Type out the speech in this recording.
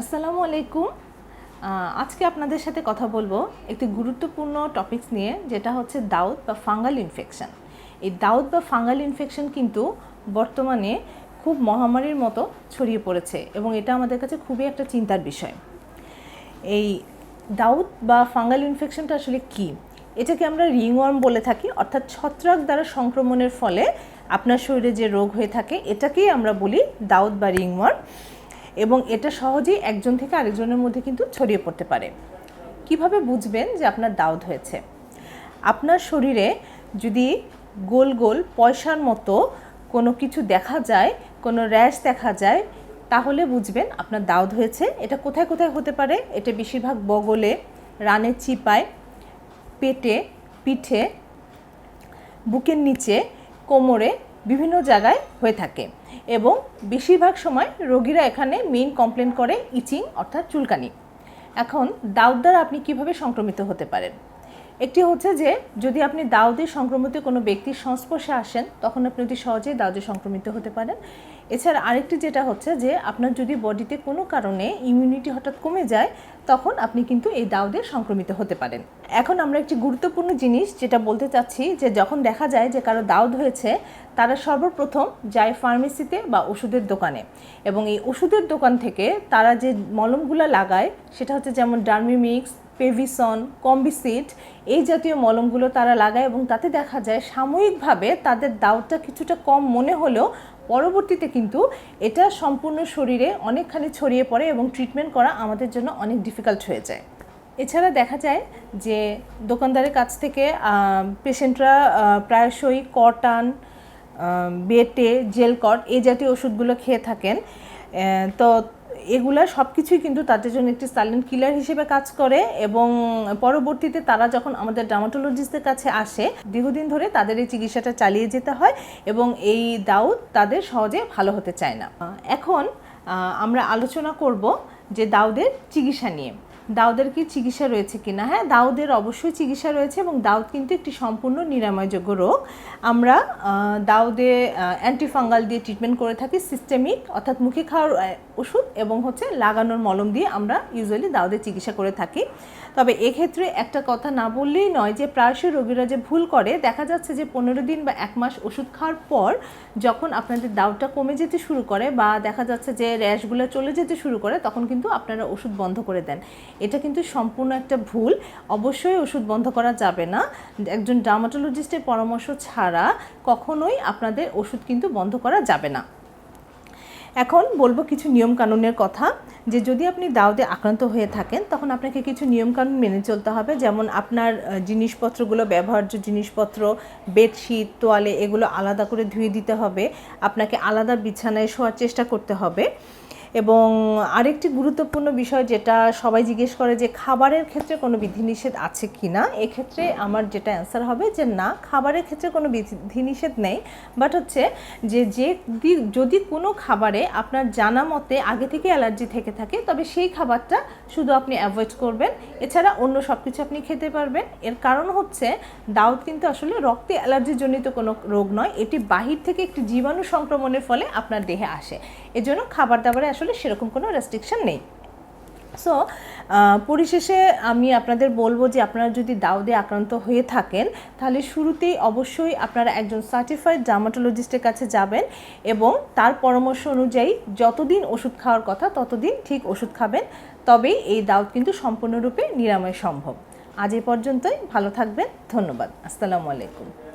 আসসালামু আলাইকুম। আজকে আপনাদের সাথে কথা বলব একটি গুরুত্বপূর্ণ টপিকস নিয়ে, যেটা হচ্ছে দাউদ বা ফাঙ্গাল ইনফেকশন এই দাউদ বা ফাঙ্গাল ইনফেকশন কিন্তু বর্তমানে খুব মহামারীর মতো ছড়িয়ে পড়েছে এবং এটা আমাদের কাছে খুবই একটা চিন্তার বিষয়। এই দাউদ বা ফাঙ্গাল ইনফেকশনটা আসলে কি? এটাকে আমরা রিংওয়ার্ম বলে থাকি, অর্থাৎ ছত্রাক দ্বারা সংক্রমণের ফলে আপনার শরীরে যে রোগ হয়ে থাকে, এটাকেই আমরা বলি দাউদ বা রিংওয়ার্ম। এবং এটা সহজেই একজন থেকে আরেকজনের মধ্যে কিন্তু ছড়িয়ে পড়তে পারে। কীভাবে বুঝবেন যে আপনার দাউদ হয়েছে? আপনার শরীরে যদি গোল গোল পয়সার মতো কোনো কিছু দেখা যায়, কোনো র্যাশ দেখা যায়, তাহলে বুঝবেন আপনার দাউদ হয়েছে। এটা কোথায় কোথায় হতে পারে? এটা বেশিরভাগ বগলে রানের চিপায়, পেটে, পিঠে, বুকের নিচে, কোমরে বিভিন্ন জায়গায় হয়ে থাকে এবং বেশিরভাগ সময় রোগীরা এখানে মেইন কমপ্লেন করে ইচিং অর্থাৎ চুলকানি। এখন দাউদ দ্বারা আপনি কীভাবে সংক্রমিত হতে পারেন? একটি হচ্ছে যে, যদি আপনি দাউদে সংক্রমিত কোনো ব্যক্তির সংস্পর্শে আসেন, তখন আপনি অতি সহজেই দাউদে সংক্রমিত হতে পারেন। এছাড়া আরেকটি যেটা হচ্ছে যে, আপনার যদি বডিতে কোনো কারণে ইমিউনিটি হঠাৎ কমে যায়, তখন আপনি কিন্তু এই দাউদে সংক্রমিত হতে পারেন। এখন আমরা একটি গুরুত্বপূর্ণ জিনিস যেটা বলতে চাচ্ছি, যে যখন দেখা যায় যে কারও দাউদ হয়েছে, তারা সর্বপ্রথম যায় ফার্মেসিতে বা ওষুধের দোকানে। এবং এই ওষুধের দোকান থেকে তারা যে মলমগুলো লাগায়, সেটা হচ্ছে যেমন ডার্মিমিক্স পেভিসন, কম্বিসিট, এই জাতীয় মলমগুলো তারা লাগায় এবং তাতে দেখা যায় সাময়িকভাবে তাদের দাউদটা কিছুটা কম মনে হলেও পরবর্তীতে কিন্তু এটা সম্পূর্ণ শরীরে অনেকখানি ছড়িয়ে পড়ে এবং ট্রিটমেন্ট করা আমাদের জন্য অনেক ডিফিকাল্ট হয়ে যায়। এছাড়া দেখা যায় যে দোকানদারের কাছ থেকে পেশেন্টরা প্রায়শই কটান বেটে, জেল কট এই জাতীয় ওষুধগুলো খেয়ে থাকেন। তো এগুলা সব কিছুই কিন্তু তাদের জন্য একটি সাইলেন্ট কিলার হিসেবে কাজ করে এবং পরবর্তীতে তারা যখন আমাদের ডার্মাটোলজিস্টের কাছে আসে, দীর্ঘদিন ধরে তাদের এই চিকিৎসাটা চালিয়ে যেতে হয় এবং এই দাউদ তাদের সহজে ভালো হতে চায় না। এখন আমরা আলোচনা করব যে দাউদের চিকিৎসা নিয়ে। দাউদের কি চিকিৎসা রয়েছে কিনা? হ্যাঁ দাউদের অবশ্যই চিকিৎসা রয়েছে এবং দাউদ কিন্তু একটি সম্পূর্ণ নিরাময়যোগ্য রোগ। আমরা দাউদে অ্যান্টিফাঙ্গাল দিয়ে ট্রিটমেন্ট করে থাকি সিস্টেমিক অর্থাৎ মুখে খাওয়ার ওষুধ এবং হচ্ছে লাগানোর মলম দিয়ে আমরা ইউজুয়ালি দাউদের চিকিৎসা করে থাকি। তবে এক্ষেত্রে একটা কথা না বললেই নয় যে, প্রায়শই রোগীরা যে ভুল করে, দেখা যাচ্ছে যে পনেরো দিন বা এক মাস ওষুধ খাওয়ার পর যখন আপনাদের দাউদটা কমে যেতে শুরু করে বা দেখা যাচ্ছে যে র্যাশগুলো চলে যেতে শুরু করে, তখন কিন্তু আপনারা ওষুধ বন্ধ করে দেন। এটা কিন্তু সম্পূর্ণ একটা ভুল। অবশ্যই ওষুধ বন্ধ করা যাবে না। একজন ডার্মাটোলজিস্টের পরামর্শ ছাড়া কখনোই আপনাদের ওষুধ কিন্তু বন্ধ করা যাবে না। এখন বলব কিছু নিয়মকানুনের কথা, যে যদি আপনি দাউদে আক্রান্ত হয়ে থাকেন, তখন আপনাকে কিছু নিয়মকানুন মেনে চলতে হবে। যেমন আপনার জিনিসপত্রগুলো, ব্যবহার্য জিনিসপত্র, বেডশিট, তোয়ালে, এগুলো আলাদা করে ধুয়ে দিতে হবে। আপনাকে আলাদা বিছানায় শোয়ার চেষ্টা করতে হবে। এবং আরেকটি গুরুত্বপূর্ণ বিষয় যেটা সবাই জিজ্ঞেস করে যে খাবারের ক্ষেত্রে কোনো বিধিনিষেধ আছে কি না এক্ষেত্রে আমার যেটা অ্যান্সার হবে যে না, খাবারের ক্ষেত্রে কোনো বিধিনিষেধ নেই বাট হচ্ছে যে যে যদি কোনো খাবারে আপনার জানা মতে আগে থেকে অ্যালার্জি থেকে থাকে, তবে সেই খাবারটা শুধু আপনি অ্যাভয়েড করবেন, এছাড়া অন্য সব কিছু আপনি খেতে পারবেন। এর কারণ হচ্ছে দাউদ কিন্তু আসলে রক্তে অ্যালার্জিজনিত কোনো রোগ নয়, এটি বাহির থেকে একটি জীবাণু সংক্রমণের ফলে আপনার দেহে আসে। এজন্য খাবার দাবারে আসলে সেরকম কোনো রেস্ট্রিকশন নেই। সো পরিশেষে আমি আপনাদের বলব যে আপনারা যদি দাউদে আক্রান্ত হয়ে থাকেন, তাহলে শুরুতেই অবশ্যই আপনারা একজন সার্টিফাইড ডার্মাটোলজিস্টের কাছে যাবেন এবং তার পরামর্শ অনুযায়ী যতদিন ওষুধ খাওয়ার কথা ততদিন ঠিক ওষুধ খাবেন, তবেই এই দাউদ কিন্তু সম্পূর্ণরূপে নিরাময় সম্ভব। আজ এ পর্যন্তই, ভালো থাকবেন, ধন্যবাদ, আসসালামু আলাইকুম।